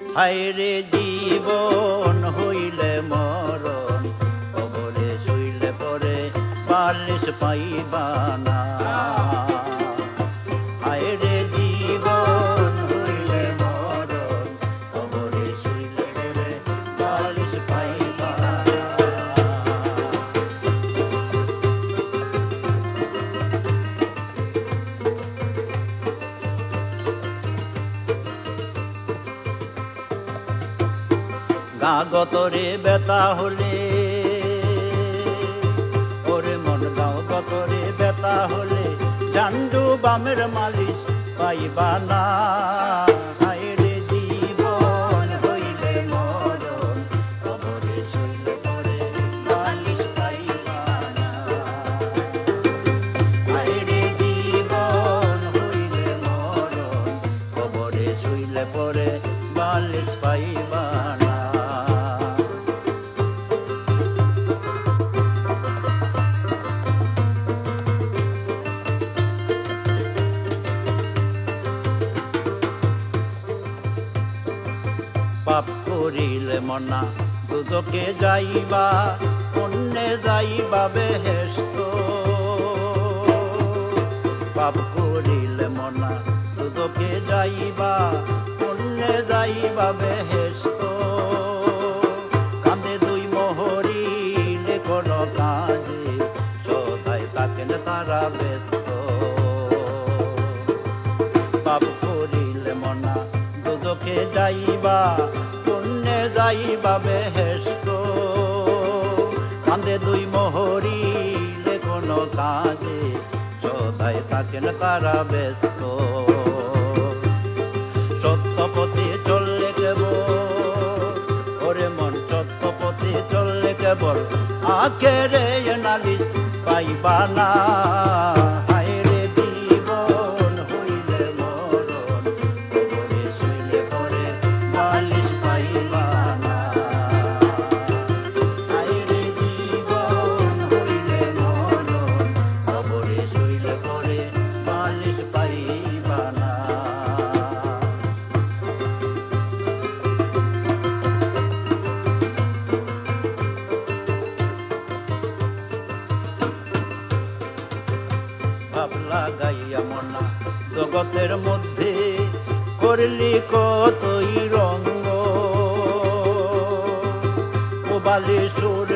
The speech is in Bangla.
হায়রে জীবন হইলে মরণ কবরে শুইলে পরে পালিশ পাইবানা গা গতরে বেতা হলে। ওরে মন গাও গতরে বেতা হলে, জান্ডু বামের মালিশ পাইবা না। পরে মালিশ পাইবা পাপ করিলে মনা। দুদকে যাইবা, অন্যে যাইবা বেহেস্ত পাপ করিলে মনা দুদকে যাইবা, অন্যে যাইবা বেহেস্ত কান্দে দুই মোহরিলে কোন কাজে, সদাই থাকেন তারা ব্যস্ত যাইবা, পুণ্যে যাইবা বেহেস্ত কান্দে দুই মোহরিলে কোনো কাজে, সদাই থাকেন তারা ব্যস্ত। সত্যপথে চললে কেবল, ওরে মন সত্যপথে চললে কেবল, আখেরে নালিশ পাইবা না। লাগাইয়া মনা। জগতের মধ্যে করলি কতই রঙ্গ। ও বালেশ্বর